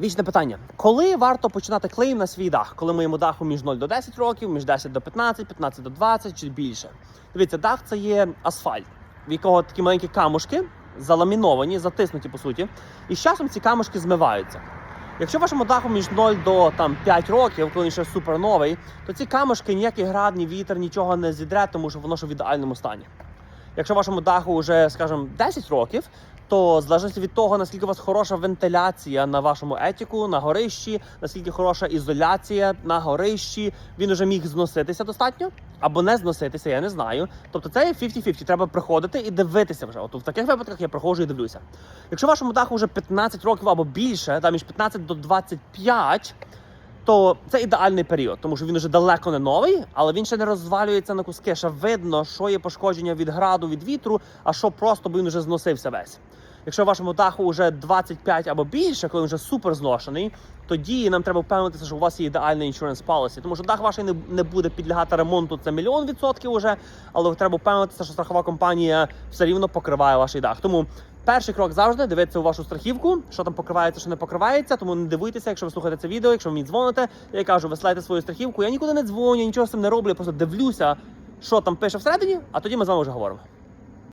Вічне питання: коли варто починати клейм на свій дах? Коли моєму даху між 0 до 10 років, між 10 до 15, 15 до 20 чи більше? Дивіться, дах це є асфальт, в якого такі маленькі камушки заламіновані, затиснуті по суті, і з часом ці камушки змиваються. Якщо вашому даху між 0 до там 5 років, коли він ще супер новий, то ці камушки ніякий град, ні вітер, нічого не зідре, тому що воно ще в ідеальному стані. Якщо вашому даху вже, скажімо, 10 років, то залежно від того, наскільки у вас хороша вентиляція на вашому етіку, на горищі, наскільки хороша ізоляція на горищі, він уже міг зноситися достатньо або не зноситися, я не знаю. Тобто це є 50-50, треба приходити і дивитися вже. От в таких випадках я приходжу і дивлюся. Якщо вашому даху вже 15 років або більше, там між 15 до 25, то це ідеальний період, тому що він вже далеко не новий, але він ще не розвалюється на куски. Ще видно, що є пошкодження від граду, від вітру, а що просто, бо він вже зносився весь. Якщо вашому даху вже 25 або більше, коли він вже супер зношений, тоді нам треба впевнитися, що у вас є ідеальний insurance policy. Тому що дах ваш не, не буде підлягати ремонту, це мільйон відсотків уже, але треба впевнитися, що страхова компанія все рівно покриває ваш дах. Тому перший крок завжди дивитися у вашу страхівку, що там покривається, що не покривається. Тому не дивуйтеся, якщо ви слухаєте це відео, якщо ви мені дзвоните, я кажу, висилайте свою страхівку. Я нікуди не дзвоню, нічого з цим не роблю, я просто дивлюся, що там пише всередині, а тоді ми з вами вже говоримо.